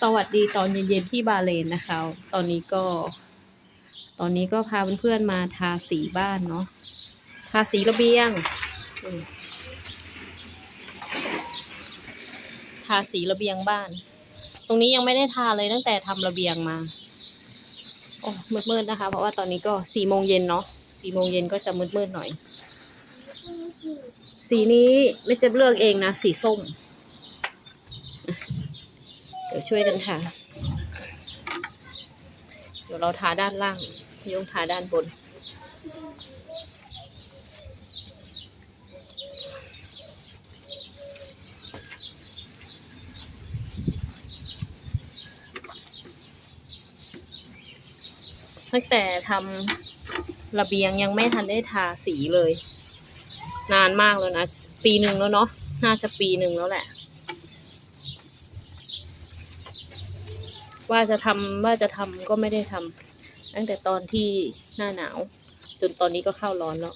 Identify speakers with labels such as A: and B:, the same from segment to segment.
A: สวัสดีตอนเย็นๆที่บาเลนนะคะ ตอนนี้ก็ ตอนนี้ก็พาเพื่อนๆมาทาสีบ้านเนาะ ทาสีระเบียง ทาสีระเบียงบ้าน ตรงนี้ยังไม่ได้ทาเลยตั้งแต่ทำระเบียงมา โอ้มืดๆนะคะ เพราะว่าตอนนี้ก็สี่โมงเย็นเนาะสี่โมงเย็นก็จะมืดๆหน่อย สีนี้ไม่จะเลือกเองนะ สีส้ม เดี๋ยวช่วยกันทาเดี๋ยวเราทาด้านล่างพี่ยงทาด้านบน ตั้งแต่ทำระเบียงยังไม่ทันได้ทาสีเลย นานมากแล้วนะ ปีหนึ่งแล้วเนาะน่าจะปีหนึ่งแล้วแหละ ว่าจะทำว่าจะทำก็ไม่ได้ทำตั้งแต่ตอนที่หน้าหนาว จนตอนนี้ก็เข้าร้อนแล้ว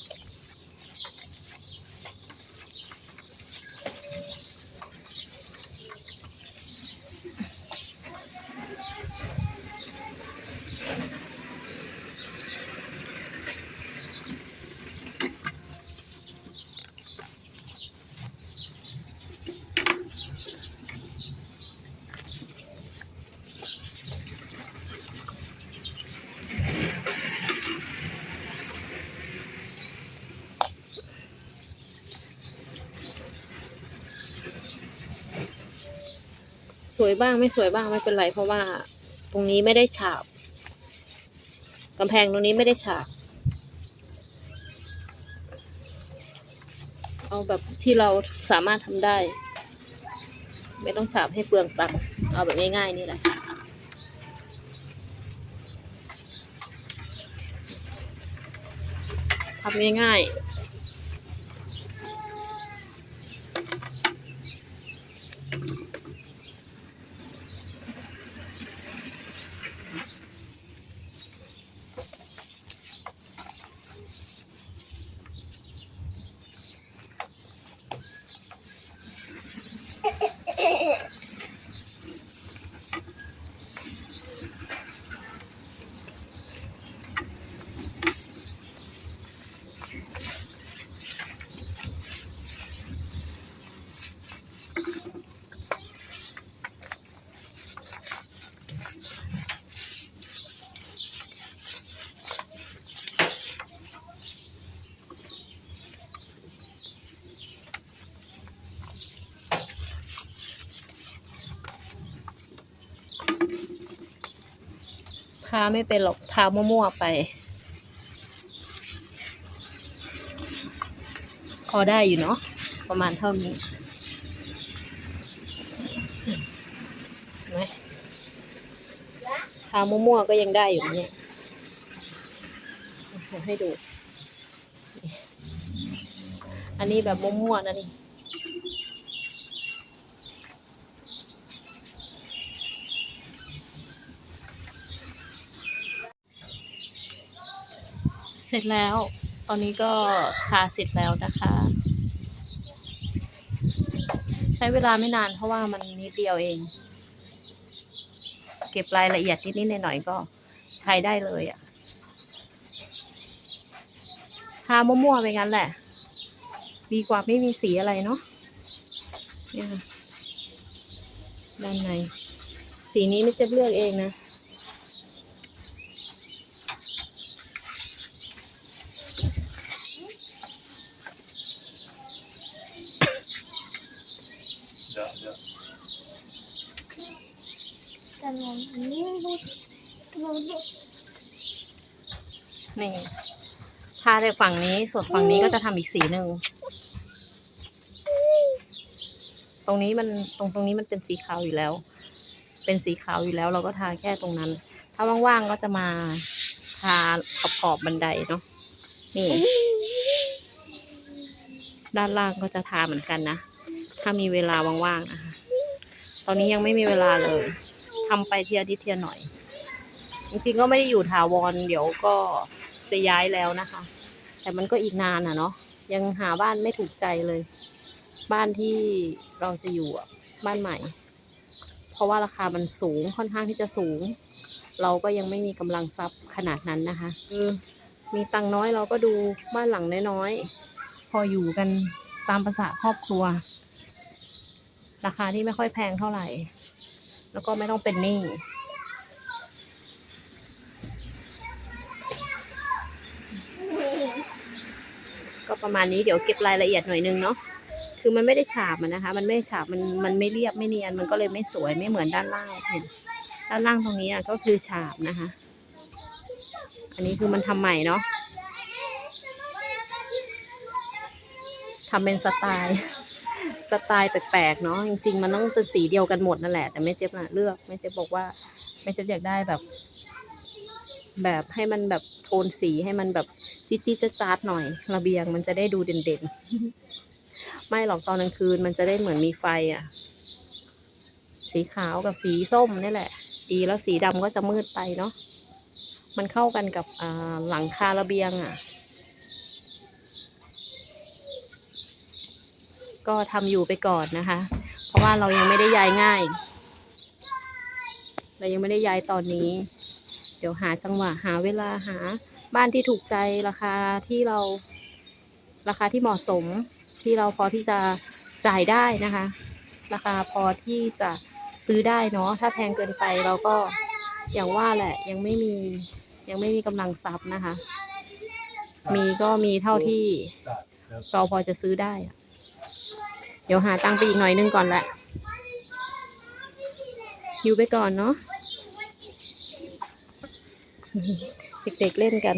A: สวยบ้างไม่สวยบ้างไม่เป็นไรเพราะว่าตรงนี้ไม่ได้ฉาบกำแพงตรงนี้ไม่ได้ฉาบเอาแบบที่เราสามารถทำได้ ไม่ต้องฉาบให้เปลืองตังค์เอาแบบง่ายๆนี่แหละทำง่ายๆ ทาไม่เป็นหรอกทามั่วๆไป พอได้อยู่เนาะประมาณเท่านี้ไหมทามั่วๆก็ยังได้อยู่เนี่ยเดี๋ยวให้ดู อันนี้แบบมั่วๆนะนี่ ร็จแล้ว ตอนนี้ก็ทาเสร็จแล้วนะคะ ใช้เวลาไม่นานเพราะว่ามันนิดเดียวเอง เก็บรายละเอียดนิดๆหน่อยๆก็ใช้ได้เลยอะ่ะทามั่วๆไปงั้นแหละ ดีกว่าไม่มีสีอะไรเนาะเนี่ยด้านใน สีนี้ไม่จะเลือกเองนะ
B: เดี๋ยวเดี๋ยว
C: แต่มองนี่ดูมองดู
A: นี่ทาแต่ฝั่งนี้ส่วนฝั่งนี้ก็จะทำอีกสีหนึ่ง ตรงนี้มันตรงตรงนี้มันเป็นสีขาวอยู่แล้ว เป็นสีขาวอยู่แล้ว เราก็ทาแค่ตรงนั้น ถ้าว่างๆก็จะมาทาขอบขอบบันไดเนาะนี่ ด้านล่างก็จะทาเหมือนกันนะ ถ้ามีเวลาว่างๆนะคะตอนนี้ยังไม่มีเวลาเลย ทำไปเทียนิดเทียหน่อย จริงๆก็ไม่ได้อยู่ถาวรเดี๋ยวก็จะย้ายแล้วนะคะ แต่มันก็อีกนานอะเนาะยังหาบ้านไม่ถูกใจเลย บ้านที่เราจะอยู่อะบ้านใหม่ เพราะว่าราคามันสูงค่อนข้างที่จะสูง เราก็ยังไม่มีกำลังทรัพย์ขนาดนั้นนะคะคือมีตังค์น้อยเราก็ดูบ้านหลังน้อยๆพออยู่กันตามภาษาครอบครัว ราคาที่ไม่ค่อยแพงเท่าไหร่ แล้วก็ไม่ต้องเป็นหนี้ก็ประมาณนี้เดี๋ยวเก็บรายละเอียดหน่อยนึงเนาะคือมันไม่ได้ฉาบนะคะ มันไม่ฉาบมันมันไม่เรียบไม่เนียนมันก็เลยไม่สวยไม่เหมือนด้านล่างเห็นด้านล่างตรงนี้อะก็คือฉาบนะคะ อันนี้คือมันทำใหม่เนาะทำเป็นสไตล์ สไตล์แปลกๆเนาะจริงๆ มันต้องเป็นสีเดียวกันหมดนั่นแหละ แต่แม่เจ๊บน่ะเลือกแม่เจ๊บบอกว่าแม่เจ๊บอยากได้แบบ แบบให้มันแบบโทนสีให้มันแบบจิ๊ดจิ๊ดจ๊าดจ๊าดหน่อยระเบียงมันจะได้ดูเด่นๆ ไม่หรอกตอนกลางคืนมันจะได้เหมือนมีไฟอะ สีขาวกับสีส้มนี่แหละ ดีแล้วสีดำก็จะมืดไปเนาะมันเข้ากันกับอ่าหลังคาระเบียงอะ ก็ทำอยู่ไปก่อนนะคะ เพราะว่าเรายังไม่ได้ย้ายง่าย เรายังไม่ได้ย้ายตอนนี้ เดี๋ยวหาจังหวะหาเวลาหาบ้านที่ถูกใจราคาที่เราราคาที่เหมาะสมที่เราพอที่จะจ่ายได้นะคะ ราคาพอที่จะซื้อได้เนาะถ้าแพงเกินไปเราก็อย่างว่าแหละยังไม่มียังไม่มีกำลังทรัพย์นะคะ มีก็มีเท่าที่เราพอจะซื้อได้ เดี๋ยวหาตังไปอีกหน่อยนึงก่อนแหละอยู่ไปก่อนเนาะเด็กๆเล่นกัน